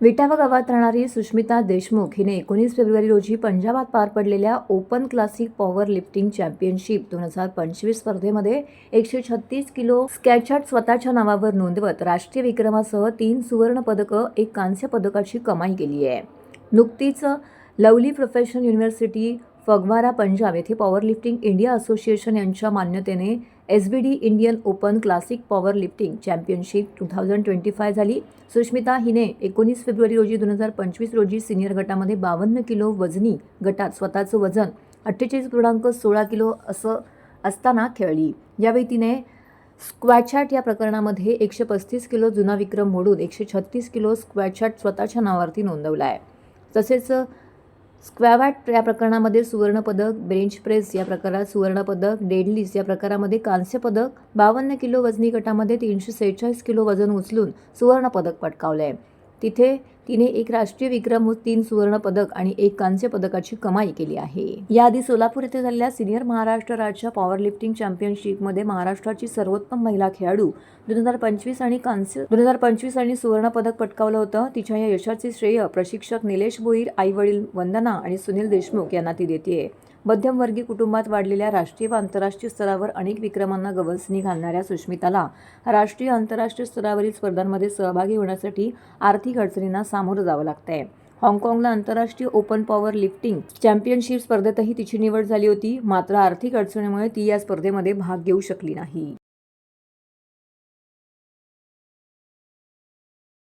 विटावा गावात राहणारी सुष्मिता देशमुख हिने एकोणीस फेब्रुवारी रोजी पंजाबात पार पडलेल्या open classic power lifting championship दोन हजार पंचवीस स्पर्धेमध्ये एकशे छत्तीस किलो स्कॅचॅट स्वतःच्या नावावर नोंदवत राष्ट्रीय विक्रमासह तीन सुवर्ण पदकं एक कांस्य पदकाची कमाई केली आहे. नुकतीच Lovely professional university Phagwara Punjab येथे पॉवर लिफ्टिंग इंडिया असोसिएशन यांच्या मान्यतेने S B D Indian open classic power lifting championship two thousand twenty five झाली. सुष्मिता हिने एकोणीस फेब्रुवारी रोजी दोन हजार पंचवीस रोजी सिनियर गटामध्ये बावन्न किलो वजनी गटात स्वतःचं वजन अठ्ठेचाळीस पूर्णांक सोळा किलो असं असताना खेळली. यावेळी तिने स्क्वॅचॅट या प्रकरणामध्ये एकशे पस्तीस किलो जुना विक्रम मोडून एकशे छत्तीस किलो स्क्वॅचॅट स्वतःच्या नावावरती नोंदवला आहे तसेच स्क्वॅवॅट या प्रकरणामध्ये सुवर्णपदक बेंच प्रेस या प्रकारात सुवर्णपदक डेडलिस या प्रकारामध्ये कांस्यपदक बावन्न किलो वजनी गटामध्ये तीनशे सेहेचाळीस किलो वजन उचलून सुवर्णपदक पटकावलं आहे तिथे तिने एक राष्ट्रीय विक्रम व तीन सुवर्णपदक आणि एक कांस्य पदकाची कमाई केली आहे. याआधी सोलापूर येथे झालेल्या सिनियर महाराष्ट्र राज्य पॉवर लिफ्टिंग चॅम्पियनशिपमध्ये महाराष्ट्राची सर्वोत्तम महिला खेळाडू दोन हजार पंचवीस आणि कांस्य दोन हजार पंचवीस आणि सुवर्णपदक पटकावलं होतं. तिच्या या यशाचे श्रेय प्रशिक्षक निलेश भोईर आई वडील वंदना आणि सुनील देशमुख यांना ती देते मध्यमवर्गीय कुटुंबात वाढलेल्या राष्ट्रीय व आंतरराष्ट्रीय स्तरावर अनेक विक्रमांना गवसणी घालणाऱ्या सुष्मिताला राष्ट्रीय आंतरराष्ट्रीय स्तरावरील स्पर्धांमध्ये सहभागी होण्यासाठी आर्थिक अडचणींना सामोरं जावं लागतंय. हाँगकाँगला आंतरराष्ट्रीय ओपन पॉवर लिफ्टिंग चॅम्पियनशिप स्पर्धेतही तिची निवड झाली होती मात्र आर्थिक अडचणीमुळे ती या स्पर्धेमध्ये भाग घेऊ शकली नाही.